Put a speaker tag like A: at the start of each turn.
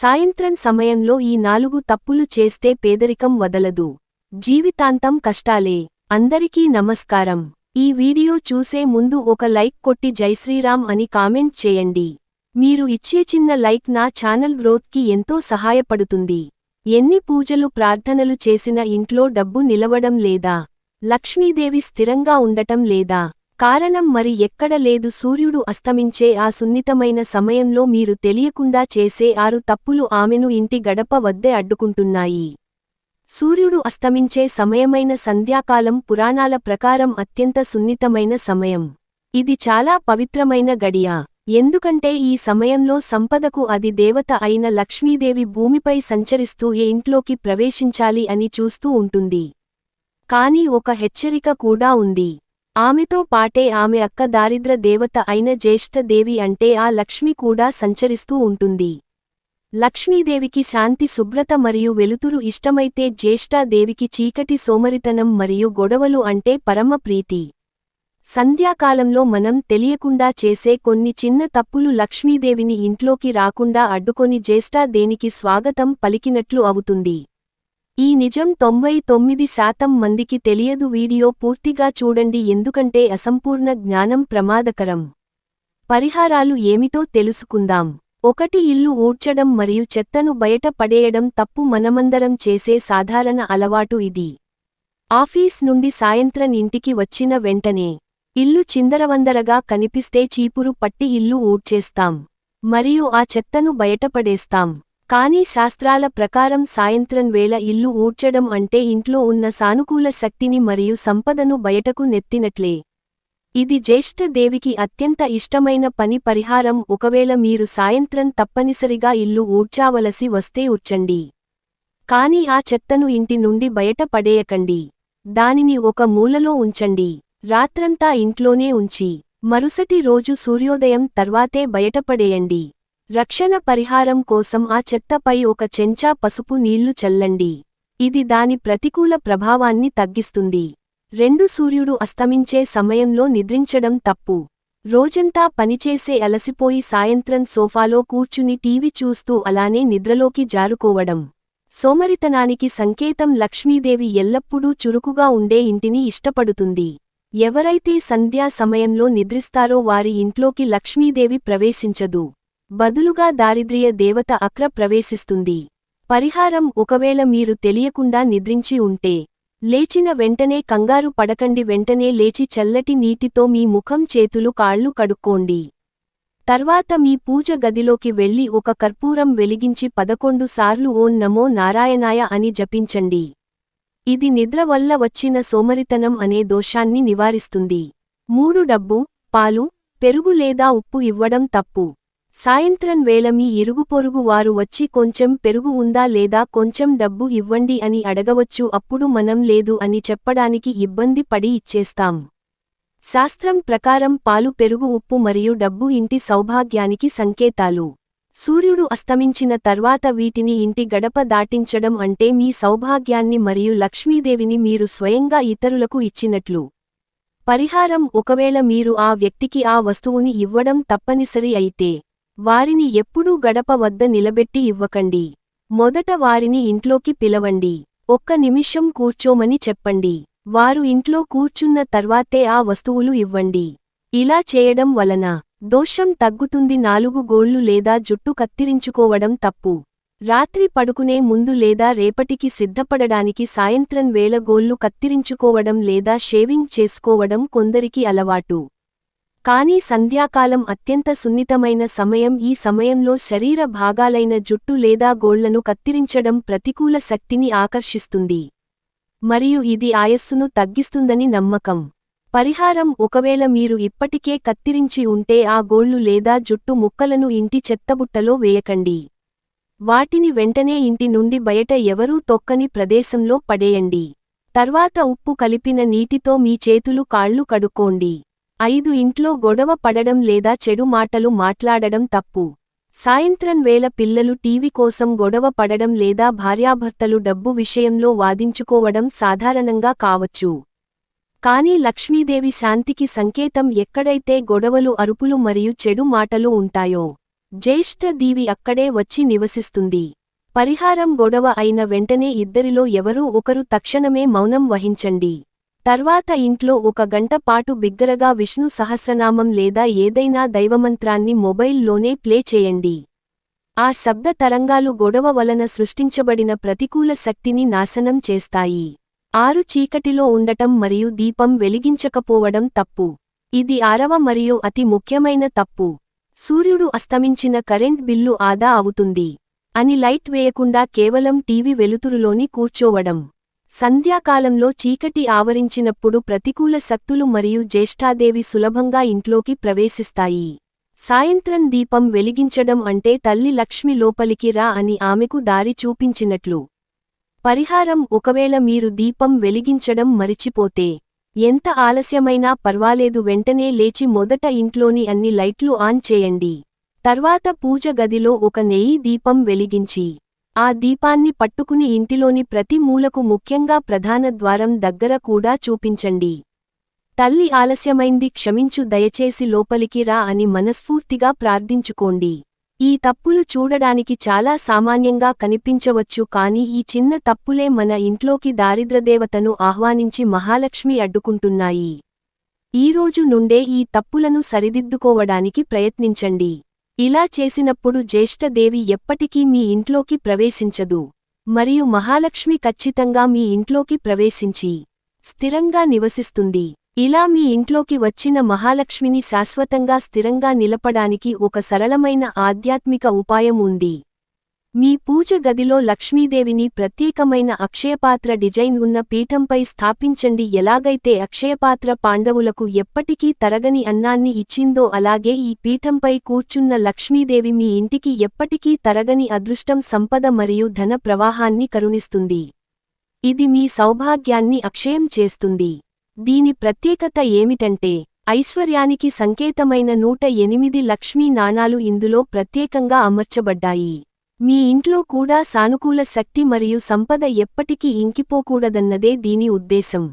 A: సాయంత్రం సమయంలో ఈ నాలుగు తప్పులు చేస్తే పేదరికం వదలదు. జీవితాంతం కష్టాలే. అందరికీ నమస్కారం. ఈ వీడియో చూసే ముందు ఒక లైక్ కొట్టి జైశ్రీరామ్ అని కామెంట్ చేయండి. మీరు ఇచ్చే చిన్న లైక్ నా ఛానల్ గ్రోత్కి ఎంతో సహాయపడుతుంది. ఎన్ని పూజలు ప్రార్థనలు చేసిన ఇంట్లో డబ్బు నిలవడం లేదా? లక్ష్మీదేవి స్థిరంగా ఉండటం లేదా? కారణం మరి ఎక్కడ లేదు సూర్యుడు అస్తమించే ఆ సున్నితమైన సమయంలో మీరు తెలియకుండా చేసే ఆరు తప్పులు ఆమెను ఇంటి గడప వద్దే అడ్డుకుంటున్నాయి. సూర్యుడు అస్తమించే సమయమైన సంధ్యాకాలం పురాణాల ప్రకారం అత్యంత సున్నితమైన సమయం. ఇది చాలా పవిత్రమైన గడియ. ఎందుకంటే ఈ సమయంలో సంపదకు అది దేవత అయిన లక్ష్మీదేవి భూమిపై సంచరిస్తూ ఏ ఇంట్లోకి ప్రవేశించాలి అని చూస్తూ ఉంటుంది. కాని ఒక హెచ్చరిక కూడా ఉంది. ఆమెతో పాటే ఆమె అక్క దారిద్ర దేవత అయిన జ్యేష్ఠదేవి అంటే ఆ లక్ష్మి కూడా సంచరిస్తూ ఉంటుంది. లక్ష్మీదేవికి శాంతి శుభ్రత మరియు వెలుతురు ఇష్టమైతే జ్యేష్ఠాదేవికి చీకటి సోమరితనం మరియు గొడవలు అంటే పరమ ప్రీతి. సంధ్యాకాలంలో మనం తెలియకుండా చేసే కొన్ని చిన్న తప్పులు లక్ష్మీదేవిని ఇంట్లోకి రాకుండా అడ్డుకొని జ్యేష్ఠాదేనికి స్వాగతం పలికినట్లు అవుతుంది. ఈ నిజం తొంభై తొమ్మిది శాతం మందికి తెలియదు. వీడియో పూర్తిగా చూడండి. ఎందుకంటే అసంపూర్ణ జ్ఞానం ప్రమాదకరం. పరిహారాలు ఏమిటో తెలుసుకుందాం. ఒకటి ఇల్లు ఊడ్చడం మరియు చెత్తను బయట పడేయడం తప్పు మనమందరం చేసే సాధారణ అలవాటు ఇది. ఆఫీస్ నుండి సాయంత్రం ఇంటికి వచ్చిన వెంటనే ఇల్లు చిందరవందరగా కనిపిస్తే చీపురు పట్టి ఇల్లు ఊడ్చేస్తాం. మరియు ఆ చెత్తను బయటపడేస్తాం కానీ శాస్త్రాల ప్రకారం సాయంత్రం వేళ ఇల్లు ఊడ్చడం అంటే ఇంట్లో ఉన్న సానుకూల శక్తిని మరియు సంపదను బయటకు నెత్తినట్లే. ఇది జ్యేష్ఠ దేవికి అత్యంత ఇష్టమైన పని పరిహారం. ఒకవేళ మీరు సాయంత్రం తప్పనిసరిగా ఇల్లు ఊడ్చావలసి వస్తే ఉర్చండి కాని ఆ చెత్తను ఇంటి నుండి బయట పడేయకండి. దానిని ఒక మూలలో ఉంచండి. రాత్రంతా ఇంట్లోనే ఉంచి మరుసటి రోజు సూర్యోదయం తర్వాతే బయటపడేయండి రక్షణ పరిహారం కోసం ఆ చెత్తపై ఒక చెంచా పసుపు నీళ్ళు చల్లండి. ఇది దాని ప్రతికూల ప్రభావాన్ని తగ్గిస్తుంది. రెండు సూర్యుడు అస్తమించే సమయంలో నిద్రించడం తప్పు. రోజంతా పనిచేసే అలసిపోయి సాయంత్రం సోఫాలో కూర్చుని టీవీ చూస్తూ అలానే నిద్రలోకి జారుకోవడం. సోమరితనానికి సంకేతం లక్ష్మీదేవి ఎల్లప్పుడూ చురుకుగా ఉండే ఇంటిని ఇష్టపడుతుంది. ఎవరైతే సంధ్యా సమయంలో నిద్రిస్తారో వారి ఇంట్లోకి లక్ష్మీదేవి ప్రవేశించదు. బదులుగా దారిద్ర్య దేవత అక్ర ప్రవేశిస్తుంది. పరిహారం ఒకవేళ మీరు తెలియకుండా నిద్రించి ఉంటే లేచిన వెంటనే కంగారు పడకండి వెంటనే లేచి చల్లటి నీటితో మీ ముఖం చేతులు కాళ్ళు కడుక్కోండి. తర్వాత మీ పూజ గదిలోకి వెళ్ళి ఒక కర్పూరం వెలిగించి పదకొండు సార్లు ఓం నమో నారాయణాయ అని జపించండి. ఇది నిద్ర వల్ల వచ్చిన సోమరితనం అనే దోషాన్ని నివారిస్తుంది. మూడు డబ్బు పాలు పెరుగు లేదా ఉప్పు ఇవ్వడం తప్పు. సాయంత్రం వేళ మీ ఇరుగుపొరుగు వారు వచ్చి కొంచెం పెరుగు ఉందా లేదా కొంచెం డబ్బు ఇవ్వండి అని అడగవచ్చు అప్పుడు మనం లేదు అని చెప్పడానికి ఇబ్బంది పడి ఇచ్చేస్తాం. శాస్త్రం ప్రకారం పాలు పెరుగు ఉప్పు మరియు డబ్బు ఇంటి సౌభాగ్యానికి సంకేతాలు. సూర్యుడు అస్తమించిన తర్వాత వీటిని ఇంటి గడప దాటించడం అంటే మీ సౌభాగ్యాన్ని మరియు లక్ష్మీదేవిని మీరు స్వయంగా ఇతరులకు ఇచ్చినట్లు. పరిహారం ఒకవేళ మీరు ఆ వ్యక్తికి ఆ వస్తువుని ఇవ్వడం తప్పనిసరి అయితే. వారిని ఎప్పుడూ గడప వద్ద నిలబెట్టి ఇవ్వకండి. మొదట వారిని ఇంట్లోకి పిలవండి. ఒక్క నిమిషం కూర్చోమని చెప్పండి. వారు ఇంట్లో కూర్చున్న తర్వాతే ఆ వస్తువులు ఇవ్వండి. ఇలా చేయడం వలన దోషం తగ్గుతుంది. నాలుగు గోళ్ళు లేదా జుట్టు కత్తిరించుకోవడం తప్పు. రాత్రి పడుకునే ముందు లేదా రేపటికి సిద్ధపడడానికి సాయంత్రం వేళ గోళ్ళు కత్తిరించుకోవడం లేదా షేవింగ్ చేసుకోవడం కొందరికి అలవాటు. కానీ సంధ్యాకాలం అత్యంత సున్నితమైన సమయం ఈ సమయంలో శరీర భాగాలైన జుట్టు లేదా గోళ్ళను కత్తిరించడం ప్రతికూల శక్తిని ఆకర్షిస్తుంది. మరియు ఇది ఆయస్సును తగ్గిస్తుందని నమ్మకం. పరిహారం ఒకవేళ మీరు ఇప్పటికే కత్తిరించి ఉంటే ఆ గోళ్ళు లేదా జుట్టు ముక్కలను ఇంటి చెత్తబుట్టలో వేయకండి. వాటిని వెంటనే ఇంటి నుండి బయట ఎవరూ తొక్కని ప్రదేశంలో పడేయండి. తర్వాత ఉప్పు కలిపిన నీటితో మీ చేతులు కాళ్ళు కడుక్కోండి. ఐదు ఇంట్లో గొడవ పడడం లేదా చెడు మాటలు మాట్లాడడం తప్పు. సాయంత్రం వేళ పిల్లలు టీవీ కోసం గొడవ పడడం లేదా భార్యాభర్తలు డబ్బు విషయంలో వాదించుకోవడం సాధారణంగా కావచ్చు. కానీ లక్ష్మీదేవి శాంతికి సంకేతం ఎక్కడైతే గొడవలు అరుపులు మరియు చెడు మాటలు ఉంటాయో జ్యేష్ఠ దీవి అక్కడే వచ్చి నివసిస్తుంది. పరిహారం గొడవ అయిన వెంటనే ఇద్దరిలో ఎవరూ ఒకరు తక్షణమే మౌనం వహించండి. తర్వాత ఇంట్లో ఒక గంట పాటు బిగ్గరగా విష్ణు సహస్రనామం లేదా ఏదైనా దైవమంత్రాన్ని మొబైల్లోనే ప్లే చేయండి. ఆ శబ్ద తరంగాలు గొడవ వలన సృష్టించబడిన ప్రతికూల శక్తిని నాశనం చేస్తాయి. ఆరు చీకటిలో ఉండటం మరియు దీపం వెలిగించకపోవడం తప్పు. ఇది ఆరవ మరియు అతి ముఖ్యమైన తప్పు. సూర్యుడు అస్తమించిన కరెంట్ బిల్లు ఆదా అవుతుంది. అని లైట్ వేయకుండా కేవలం టీవీ వెలుతురులోని కూర్చోవడం. సంధ్యాకాలంలో చీకటి ఆవరించినప్పుడు ప్రతికూల శక్తులు మరియు జ్యేష్ఠాదేవి సులభంగా ఇంట్లోకి ప్రవేశిస్తాయి. సాయంత్రం దీపం వెలిగించడం అంటే తల్లి లక్ష్మి లోపలికి రా అని ఆమెకు దారి చూపించినట్లు. పరిహారం ఒకవేళ మీరు దీపం వెలిగించడం మరిచిపోతే ఎంత ఆలస్యమైనా పర్వాలేదు వెంటనే లేచి మొదట ఇంట్లోని అన్ని లైట్లు ఆన్ చేయండి. తర్వాత పూజ గదిలో ఒక నెయ్యి దీపం వెలిగించి ఆ దీపాన్ని పట్టుకుని ఇంటిలోని ప్రతి మూలకు ముఖ్యంగా ప్రధాన ద్వారం దగ్గర కూడా చూపించండి. తల్లి ఆలస్యమైంది క్షమించు దయచేసి లోపలికి రా అని మనస్ఫూర్తిగా ప్రార్థించుకోండి. ఈ తప్పులు చూడడానికి చాలా సామాన్యంగా కనిపించవచ్చు కాని ఈ చిన్న తప్పులే మన ఇంట్లోకి దారిద్రదేవతను ఆహ్వానించి మహాలక్ష్మి అడ్డుకుంటున్నాయి. ఈరోజు నుండే ఈ తప్పులను సరిదిద్దుకోవడానికి ప్రయత్నించండి. ఇలా చేసినప్పుడు జ్యేష్ఠదేవి ఎప్పటికీ మీ ఇంట్లోకి ప్రవేశించదు. మరియు మహాలక్ష్మి ఖచ్చితంగా మీ ఇంట్లోకి ప్రవేశించి స్థిరంగా నివసిస్తుంది. ఇలా మీ ఇంట్లోకి వచ్చిన మహాలక్ష్మిని శాశ్వతంగా స్థిరంగా నిలపడానికి ఒక సరళమైన ఆధ్యాత్మిక ఉపాయం ఉంది. మీ పూజ గదిలో లక్ష్మీదేవిని ప్రత్యేకమైన అక్షయపాత్ర డిజైన్ ఉన్న పీఠంపై స్థాపించండి. ఎలాగైతే అక్షయపాత్ర పాండవులకు ఎప్పటికీ తరగని అన్నాన్ని ఇచ్చిందో అలాగే ఈ పీఠంపై కూర్చున్న లక్ష్మీదేవి మీ ఇంటికి ఎప్పటికీ తరగని అదృష్టం సంపద మరియు ధన ప్రవాహాన్ని కరుణిస్తుంది. ఇది మీ సౌభాగ్యాన్ని అక్షయం చేస్తుంది. దీని ప్రత్యేకత ఏమిటంటే ఐశ్వర్యానికి సంకేతమైన నూట ఎనిమిది లక్ష్మీ నాణాలు ఇందులో ప్రత్యేకంగా అమర్చబడ్డాయి. మీ ఇంట్లో కూడా సానుకూల శక్తి మరియు సంపద ఎప్పటికీ ఇంకిపోకూడదన్నదే దీని ఉద్దేశం.